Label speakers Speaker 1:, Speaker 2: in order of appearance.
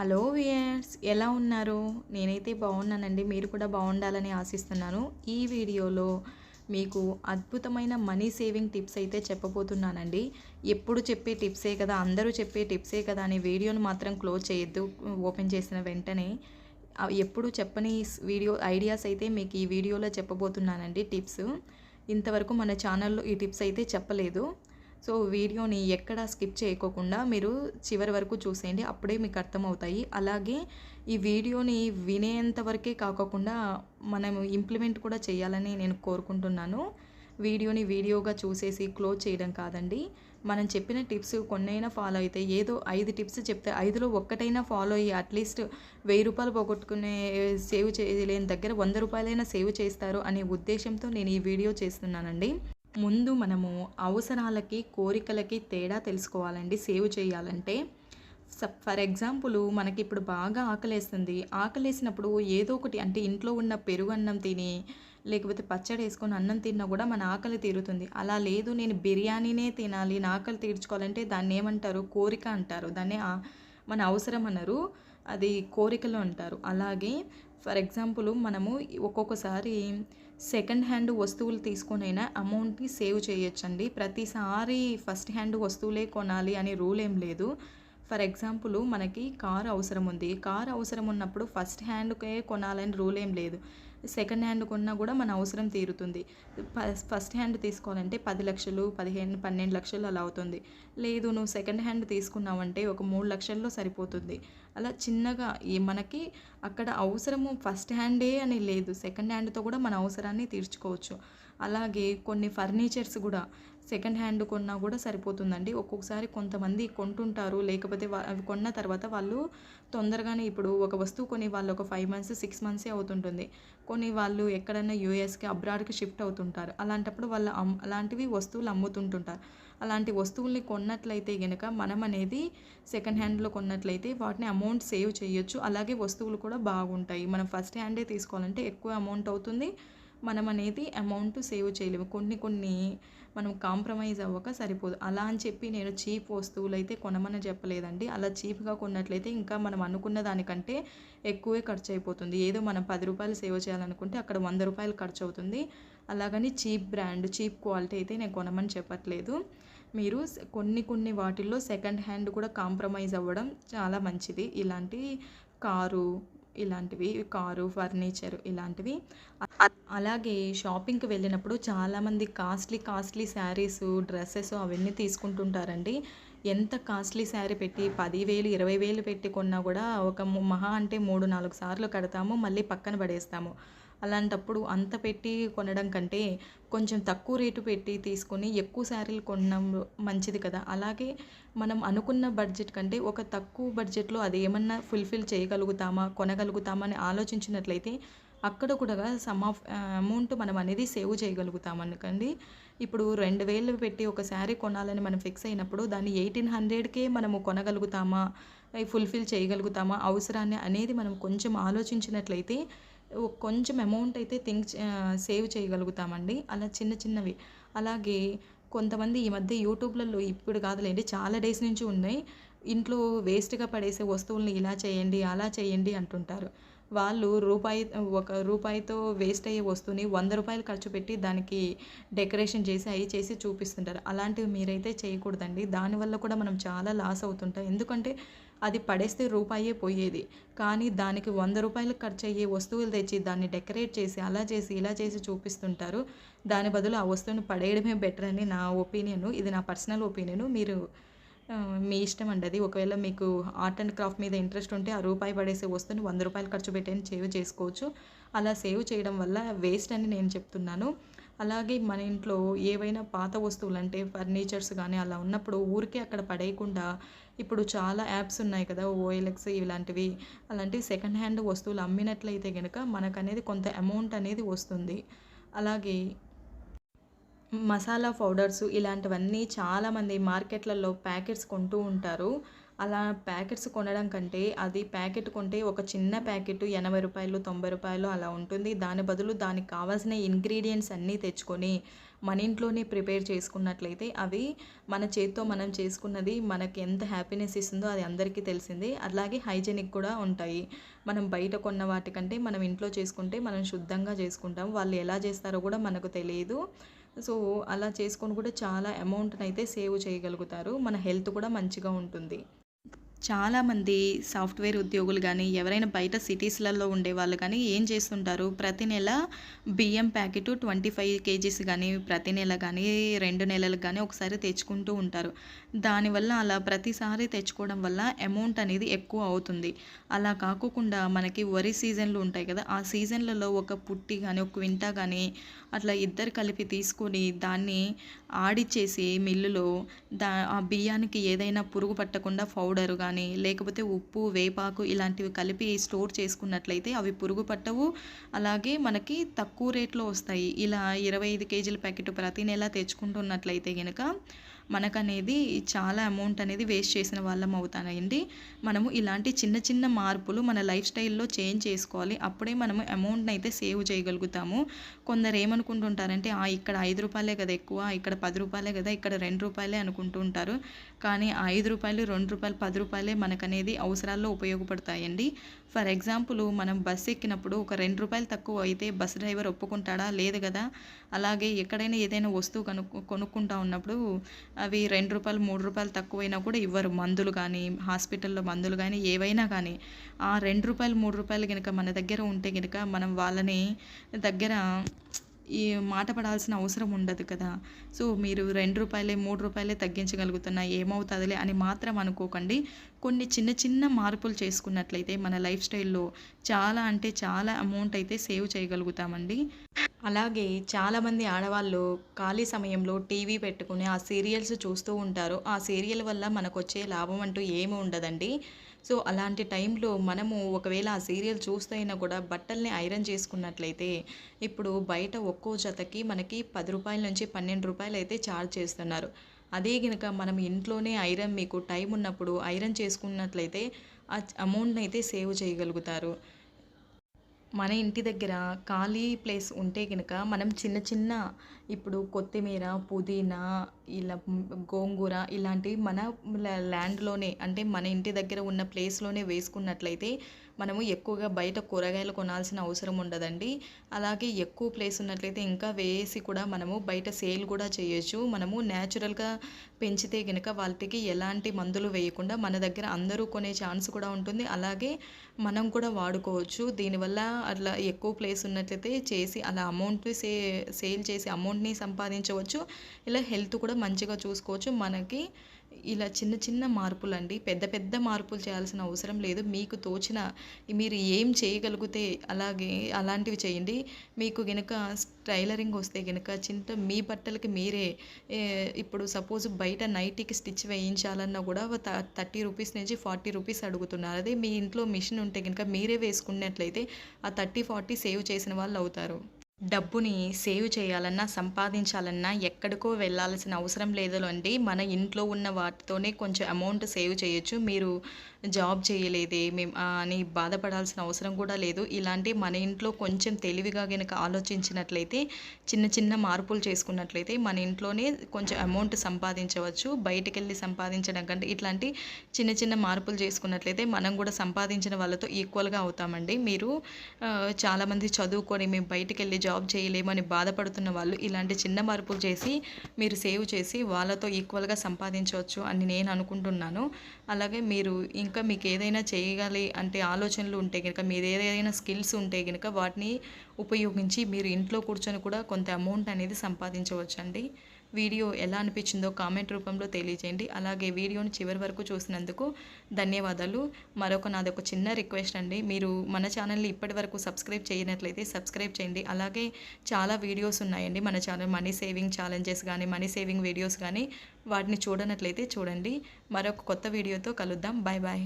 Speaker 1: Hello viewers ఎలా ఉన్నారు? నేనైతే బాగున్నానండి. మీరు కూడా బాగుండాలని ఆశిస్తున్నాను. ఈ వీడియోలో మీకు అద్భుతమైన మనీ సేవింగ్ టిప్స్ అయితే చెప్పబోతున్నానండి. ఎప్పుడు చెప్పే టిప్సే కదా అందరూ చెప్పే టిప్సే కదా అనే వీడియోను మాత్రం క్లోజ్ చేయొద్దు ఓపెన్ చేసిన వెంటనే. ఎప్పుడు చెప్పని వీడియో ఐడియాస్ అయితే మీకు ఈ వీడియోలో చెప్పబోతున్నానండి టిప్స్. ఇంతవరకు మన ఛానల్లో ఈ టిప్స్ అయితే చెప్పలేదు. సో వీడియోని ఎక్కడ స్కిప్ చేయకోకుండా మీరు చివరి వరకు చూసేయండి. అప్పుడే మీకు అర్థమవుతాయి. అలాగే ఈ వీడియోని వినేంత వరకే కాకుండా మనం ఇంప్లిమెంట్ కూడా చేయాలని నేను కోరుకుంటున్నాను. వీడియోని వీడియోగా చూసేసి క్లోజ్ చేయడం కాదండి. మనం చెప్పిన టిప్స్ కొన్నైనా ఫాలో అయితే ఏదో ఐదు టిప్స్ చెప్తే ఐదులో ఒక్కటైనా ఫాలో అయ్యి అట్లీస్ట్ వెయ్యి రూపాయలు పోగొట్టుకునే సేవ్ చేయలేని దగ్గర వంద రూపాయలైనా సేవ్ చేస్తారు అనే ఉద్దేశంతో నేను ఈ వీడియో చేస్తున్నానండి. ముందు మనము అవసరాలకి కోరికలకి తేడా తెలుసుకోవాలండి సేవ్ చేయాలంటే. స- ఫర్ ఎగ్జాంపుల్ మనకి ఇప్పుడు బాగా ఆకలేస్తుంది. ఆకలేసినప్పుడు ఏదో ఒకటి అంటే ఇంట్లో ఉన్న పెరుగు అన్నం తిని లేకపోతే పచ్చడి వేసుకొని అన్నం తిన్నా కూడా మన ఆకలి తీరుతుంది. అలా లేదు నేను బిర్యానీనే తినాలి నా ఆకలి తీర్చుకోవాలంటే దాన్ని ఏమంటారు? కోరిక అంటారు. దాన్ని మన అవసరం అన్నారు. అది కోరికలు అంటారు. అలాగే ఫర్ ఎగ్జాంపుల్ మనము ఒక్కొక్కసారి సెకండ్ హ్యాండ్ వస్తువులు తీసుకొనైనా అమౌంట్ని సేవ్ చేయొచ్చండి. ప్రతిసారి ఫస్ట్ హ్యాండ్ వస్తువులే కొనాలి అనే రూల్ ఏం లేదు. ఫర్ ఎగ్జాంపుల్ మనకి కార్ అవసరం ఉంది. కార్ అవసరం ఉన్నప్పుడు ఫస్ట్ హ్యాండ్కే కొనాలని రూల్ ఏం లేదు. సెకండ్ హ్యాండ్ కొన్నా కూడా మన అవసరం తీరుతుంది. ఫస్ట్ హ్యాండ్ తీసుకోవాలంటే పది లక్షలు పదిహేను పన్నెండు లక్షలు అలా అవుతుంది. లేదు నువ్వు సెకండ్ హ్యాండ్ తీసుకున్నావంటే ఒక మూడు లక్షల్లో సరిపోతుంది. అలా చిన్నగా మనకి అక్కడ అవసరము ఫస్ట్ హ్యాండే అని లేదు. సెకండ్ హ్యాండ్తో కూడా మన అవసరాన్ని తీర్చుకోవచ్చు. అలాగే కొన్ని ఫర్నిచర్స్ కూడా సెకండ్ హ్యాండ్ కొన్నా కూడా సరిపోతుందండి. ఒక్కొక్కసారి కొంతమంది కొంటుంటారు. లేకపోతే అవి కొన్న తర్వాత వాళ్ళు తొందరగానే ఇప్పుడు ఒక వస్తువు కొని వాళ్ళు ఒక ఫైవ్ మంత్స్ సిక్స్ మంత్సే అవుతుంటుంది. కొన్ని వాళ్ళు ఎక్కడైనా యూఎస్కి అబ్రాడ్కి షిఫ్ట్ అవుతుంటారు. అలాంటప్పుడు వాళ్ళు అమ్ అలాంటివి వస్తువులు అమ్ముతుంటుంటారు. అలాంటి వస్తువుల్ని కొన్నట్లయితే కనుక మనం అనేది సెకండ్ హ్యాండ్లో కొన్నట్లయితే వాటిని అమౌంట్ సేవ్ చేయొచ్చు. అలాగే వస్తువులు కూడా బాగుంటాయి. మనం ఫస్ట్ హ్యాండే తీసుకోవాలంటే ఎక్కువ అమౌంట్ అవుతుంది. మనం అనేది అమౌంట్ సేవ్ చేయలేము. కొన్ని కొన్ని మనం కాంప్రమైజ్ అవ్వక సరిపోదు. అలా అని చెప్పి నేను చీప్ వస్తువులు అయితే కొనమని చెప్పలేదండి. అలా చీప్గా కొన్నట్లయితే ఇంకా మనం అనుకున్న దానికంటే ఎక్కువే ఖర్చు అయిపోతుంది ఏదో మనం పది రూపాయలు సేవ్ చేయాలనుకుంటే అక్కడ వంద రూపాయలు ఖర్చు అవుతుంది అలాగని చీప్ బ్రాండ్ చీప్ క్వాలిటీ అయితే నేను కొనమని చెప్పట్లేదు. మీరు కొన్ని కొన్ని వాటిల్లో సెకండ్ హ్యాండ్ కూడా కాంప్రమైజ్ అవ్వడం చాలా మంచిది. ఇలాంటి కారు ఇలాంటివి కారు ఫర్నిచర్ ఇలాంటివి. అలాగే షాపింగ్కి వెళ్ళినప్పుడు చాలామంది కాస్ట్లీ కాస్ట్లీ శారీస్ డ్రెస్సెస్ అవన్నీ తీసుకుంటుంటారండి. ఎంత కాస్ట్లీ శారీ పెట్టి పదివేలు ఇరవై వేలు పెట్టి కొన్నా కూడా ఒక మహా అంటే మూడు నాలుగు సార్లు కడతాము మళ్ళీ పక్కన పడేస్తాము. అలాంటప్పుడు అంత పెట్టి కొనడం కంటే కొంచెం తక్కువ రేటు పెట్టి తీసుకొని ఎక్కువ శారీలు కొనడం మంచిది కదా. అలాగే మనం అనుకున్న బడ్జెట్ కంటే ఒక తక్కువ బడ్జెట్లో అది ఏమన్నా ఫుల్ఫిల్ చేయగలుగుతామా కొనగలుగుతామా అని ఆలోచించినట్లయితే అక్కడ కూడా సమ్ ఆఫ్ అమౌంట్ మనం అనేది సేవ్ చేయగలుగుతాం అనుకోండి ఇప్పుడు రెండు వేలు పెట్టి ఒక శారీ కొనాలని మనం ఫిక్స్ అయినప్పుడు దాన్ని ఎయిటీన్ హండ్రెడ్కే మనము కొనగలుగుతామా ఫుల్ఫిల్ చేయగలుగుతామా అవసరాన్ని అనేది మనం కొంచెం ఆలోచించినట్లయితే కొంచెం అమౌంట్ అయితే థింక్ సేవ్ చేయగలుగుతామండి. అలా చిన్న చిన్నవి. అలాగే కొంతమంది ఈ మధ్య యూట్యూబ్లలో ఇప్పుడు కాదులేండి చాలా డేస్ నుంచి ఉన్నాయి. ఇంట్లో వేస్ట్గా పడేసే వస్తువుల్ని ఇలా చేయండి అలా చేయండి అంటుంటారు. వాళ్ళు రూపాయి ఒక రూపాయితో వేస్ట్ అయ్యే వస్తువుని వంద రూపాయలు ఖర్చు పెట్టి దానికి డెకరేషన్ చేసి అవి చేసి చూపిస్తుంటారు. అలాంటివి మీరైతే చేయకూడదండి. దానివల్ల కూడా మనం చాలా లాస్ అవుతుంటాం. ఎందుకంటే అది పడేస్తే రూపాయే పోయేది. కానీ దానికి వంద రూపాయలు ఖర్చు అయ్యే వస్తువులు తెచ్చి దాన్ని డెకరేట్ చేసి అలా చేసి ఇలా చేసి చూపిస్తుంటారు. దాని బదులు ఆ వస్తువుని పడేయడమే బెటర్ అని నా ఒపీనియన్ ఇది నా పర్సనల్ ఒపీనియన్. మీరు మీ ఇష్టం అండి అది. ఒకవేళ మీకు ఆర్ట్ అండ్ క్రాఫ్ట్ మీద ఇంట్రెస్ట్ ఉంటే ఆ రూపాయి పడేసే వస్తువుని వంద రూపాయలు ఖర్చు పెట్టని సేవ్ చేసుకోవచ్చు. అలా సేవ్ చేయడం వల్ల వేస్ట్ అని నేను చెప్తున్నాను. అలాగే మన ఇంట్లో ఏవైనా పాత వస్తువులు అంటే ఫర్నిచర్స్ కానీ అలా ఉన్నప్పుడు ఊరికే అక్కడ పడేయకుండా ఇప్పుడు చాలా యాప్స్ ఉన్నాయి కదా ఓఎల్ఎక్స్ ఇలాంటివి. అలాంటివి సెకండ్ హ్యాండ్ వస్తువులు అమ్మినట్లయితే కనుక మనకనేది కొంత అమౌంట్ అనేది వస్తుంది. అలాగే మసాలా పౌడర్స్ ఇలాంటివన్నీ చాలామంది మార్కెట్లలో ప్యాకెట్స్ కొంటూ ఉంటారు. అలా ప్యాకెట్స్ కొనడం కంటే అది ప్యాకెట్ కొంటే ఒక చిన్న ప్యాకెట్ ఎనభై రూపాయలు తొంభై రూపాయలు అలా ఉంటుంది. దాని బదులు దానికి కావాల్సిన ఇంగ్రీడియంట్స్ అన్నీ తెచ్చుకొని మన ఇంట్లోనే ప్రిపేర్ చేసుకున్నట్లయితే అవి మన చేత్తో మనం చేసుకున్నది మనకి ఎంత హ్యాపీనెస్ ఇస్తుందో అది అందరికీ తెలిసిందే. అలాగే హైజెనిక్ కూడా ఉంటాయి. మనం బయట కొన్న వాటికంటే మనం ఇంట్లో చేసుకుంటే మనం శుద్ధంగా చేసుకుంటాం. వాళ్ళు ఎలా చేస్తారో కూడా మనకు తెలియదు. సో అలా చేసుకొని కూడా చాలా అమౌంట్ని అయితే సేవ్ చేయగలుగుతారు. మన హెల్త్ కూడా మంచిగా ఉంటుంది. చాలామంది సాఫ్ట్వేర్ ఉద్యోగులు కానీ ఎవరైనా బయట సిటీస్లలో ఉండే వాళ్ళు కానీ ఏం చేస్తుంటారు? ప్రతి నెల బియ్యం ప్యాకెట్ ట్వంటీ ఫైవ్ కేజీస్ కానీ ప్రతి నెల కానీ రెండు నెలలకు కానీ ఒకసారి తెచ్చుకుంటూ ఉంటారు. దానివల్ల అలా ప్రతిసారి తెచ్చుకోవడం వల్ల అమౌంట్ అనేది ఎక్కువ అవుతుంది. అలా కాకుండా మనకి వరి సీజన్లు ఉంటాయి కదా ఆ సీజన్లలో ఒక పుట్టి కానీ ఒక క్వింటా కానీ అట్లా ఇద్దరు కలిపి తీసుకొని దాన్ని ఆడిచ్చేసి మిల్లులో దా ఆ బియ్యానికి ఏదైనా పురుగు పట్టకుండా పౌడర్ కానీ లేకపోతే ఉప్పు వేపాకు ఇలాంటివి కలిపి స్టోర్ చేసుకున్నట్లయితే అవి పురుగు పట్టవు. అలాగే మనకి తక్కువ రేట్లో వస్తాయి. ఇలా ఇరవై ఐదు కేజీల ప్యాకెట్ ప్రతి నెల తెచ్చుకుంటున్నట్లయితే కనుక మనకనేది చాలా అమౌంట్ అనేది వేస్ట్ చేసిన వాళ్ళం అవుతానండి. మనము ఇలాంటి చిన్న చిన్న మార్పులు మన లైఫ్ స్టైల్లో చేంజ్ చేసుకోవాలి. అప్పుడే మనము అమౌంట్ని అయితే సేవ్ చేయగలుగుతాము. కొందరు ఏమనుకుంటుంటారంటే ఆ ఇక్కడ ఐదు రూపాయలే కదా ఎక్కువ ఇక్కడ పది రూపాయలే కదా ఇక్కడ రెండు రూపాయలే అనుకుంటూ ఉంటారు. కానీ ఐదు రూపాయలు రెండు రూపాయలు పది రూపాయలే మనకనేది అవసరాల్లో ఉపయోగపడతాయండి. ఫర్ ఎగ్జాంపుల్ మనం బస్ ఎక్కినప్పుడు ఒక రెండు రూపాయలు తక్కువ అయితే బస్ డ్రైవర్ ఒప్పుకుంటాడా? లేదు కదా. అలాగే ఎక్కడైనా ఏదైనా వస్తువు కను కొనుక్కుంటా ఉన్నప్పుడు అవి రెండు రూపాయలు మూడు రూపాయలు తక్కువైనా కూడా ఇవ్వరు. మందులు కానీ హాస్పిటల్లో మందులు కానీ ఏవైనా కానీ ఆ రెండు రూపాయలు మూడు రూపాయలు కనుక మన దగ్గర ఉంటే కనుక మనం వాళ్ళని దగ్గర ఈ మాట పడాల్సిన అవసరం ఉండదు కదా. సో మీరు రెండు రూపాయలే మూడు రూపాయలే తగ్గించగలుగుతున్నా ఏమవుతుందిలే అని మాత్రం అనుకోకండి. కొన్ని చిన్న చిన్న మార్పులు చేసుకున్నట్లయితే మన లైఫ్ స్టైల్లో చాలా అంటే చాలా అమౌంట్ అయితే సేవ్ చేయగలుగుతామండి. అలాగే చాలామంది ఆడవాళ్ళు ఖాళీ సమయంలో టీవీ పెట్టుకుని ఆ సీరియల్స్ చూస్తూ ఉంటారు. ఆ సీరియల్ వల్ల మనకు వచ్చే లాభం అంటూ ఏమి ఉండదండి. సో అలాంటి టైంలో మనము ఒకవేళ ఆ సీరియల్ చూస్తైనా కూడా బట్టల్ని ఐరన్ చేసుకున్నట్లయితే ఇప్పుడు బయట ఒక్కో జతకి మనకి పది రూపాయల నుంచి పన్నెండు రూపాయలు అయితే ఛార్జ్ చేస్తున్నారు. అదే కనుక మనం ఇంట్లోనే ఐరన్ మీకు టైం ఉన్నప్పుడు ఐరన్ చేసుకున్నట్లయితే ఆ అమౌంట్ని అయితే సేవ్ చేయగలుగుతారు. మన ఇంటి దగ్గర ఖాళీ ప్లేస్ ఉంటే కనుక మనం చిన్న చిన్న ఇప్పుడు కొత్తిమీర పుదీనా ఇలా గోంగూర ఇలాంటివి మన ల్యాండ్లోనే అంటే మన ఇంటి దగ్గర ఉన్న ప్లేస్లోనే వేసుకున్నట్లయితే మనము ఎక్కువగా బయట కూరగాయలు కొనాల్సిన అవసరం ఉండదండి. అలాగే ఎక్కువ ప్లేస్ ఉన్నట్లయితే ఇంకా వేసి కూడా మనము బయట సేల్ కూడా చేయొచ్చు. మనము న్యాచురల్గా పెంచితే కనుక వాటికి ఎలాంటి మందులు వేయకుండా మన దగ్గర అందరూ కొనే ఛాన్స్ కూడా ఉంటుంది. అలాగే మనం కూడా వాడుకోవచ్చు. దీనివల్ల అట్లా ఎక్కువ ప్లేస్ ఉన్నట్లయితే చేసి అలా అమౌంట్ సే సేల్ చేసి అమౌంట్ అమౌంట్ని సంపాదించవచ్చు. ఇలా హెల్త్ కూడా మంచిగా చూసుకోవచ్చు. మనకి ఇలా చిన్న చిన్న మార్పులు అండి పెద్ద పెద్ద మార్పులు చేయాల్సిన అవసరం లేదు. మీకు తోచిన మీరు ఏం చేయగలిగితే అలాగే అలాంటివి చేయండి. మీకు గనుక టైలరింగ్ వస్తే గనుక చింత మీ బట్టలకి మీరే ఇప్పుడు సపోజ్ బయట నైటీకి స్టిచ్ వేయించాలన్నా కూడా థర్టీ రూపీస్ నుంచి ఫార్టీ రూపీస్ అడుగుతున్నారు. అదే మీ ఇంట్లో మిషన్ ఉంటే కనుక మీరే వేసుకున్నట్లయితే ఆ థర్టీ ఫార్టీ సేవ్ చేసిన వాళ్ళు అవుతారు. డబ్బుని సేవ్ చేయాలన్నా సంపాదించాలన్నా ఎక్కడికో వెళ్ళాల్సిన అవసరం లేదులండి. మన ఇంట్లో ఉన్న వాటితోనే కొంచెం అమౌంట్ సేవ్ చేయొచ్చు. మీరు జాబ్ చేయలేదే మేము అని బాధపడాల్సిన అవసరం కూడా లేదు. ఇలాంటి మన ఇంట్లో కొంచెం తెలివిగా కనుక ఆలోచించినట్లయితే చిన్న చిన్న మార్పులు చేసుకున్నట్లయితే మన ఇంట్లోనే కొంచెం అమౌంట్ సంపాదించవచ్చు. బయటికి వెళ్ళి సంపాదించడం కంటే ఇట్లాంటి చిన్న చిన్న మార్పులు చేసుకున్నట్లయితే మనం కూడా సంపాదించిన వాళ్ళతో ఈక్వల్గా అవుతామండి. మీరు చాలామంది చదువుకొని మేము బయటికి వెళ్ళి జాబ్ చేయలేమని బాధపడుతున్న వాళ్ళు ఇలాంటి చిన్న మార్పులు చేసి మీరు సేవ్ చేసి వాళ్ళతో ఈక్వల్గా సంపాదించవచ్చు అని నేను అనుకుంటున్నాను. అలాగే మీరు ఇంకా మీకు ఏదైనా చేయగాలి అంటే ఆలోచనలు ఉంటే కనుక మీరు ఏదైనా స్కిల్స్ ఉంటే కనుక వాటిని ఉపయోగించి మీరు ఇంట్లో కూర్చొని కూడా కొంత అమౌంట్ అనేది సంపాదించవచ్చండి. వీడియో ఎలా అనిపించిందో కామెంట్ రూపంలో తెలియజేయండి. అలాగే వీడియోని చివరి వరకు చూసినందుకు ధన్యవాదాలు. మరొక నాదొక చిన్న రిక్వెస్ట్ అండి. మీరు మన ఛానల్ని ఇప్పటి వరకు సబ్స్క్రైబ్ చేయనట్లయితే సబ్స్క్రైబ్ చేయండి. అలాగే చాలా వీడియోస్ ఉన్నాయండి మన ఛానల్ మనీ సేవింగ్ ఛాలెంజెస్ కానీ మనీ సేవింగ్ వీడియోస్ కానీ వాటిని చూడనట్లయితే చూడండి. మరొక కొత్త వీడియోతో కలుద్దాం. Bye bye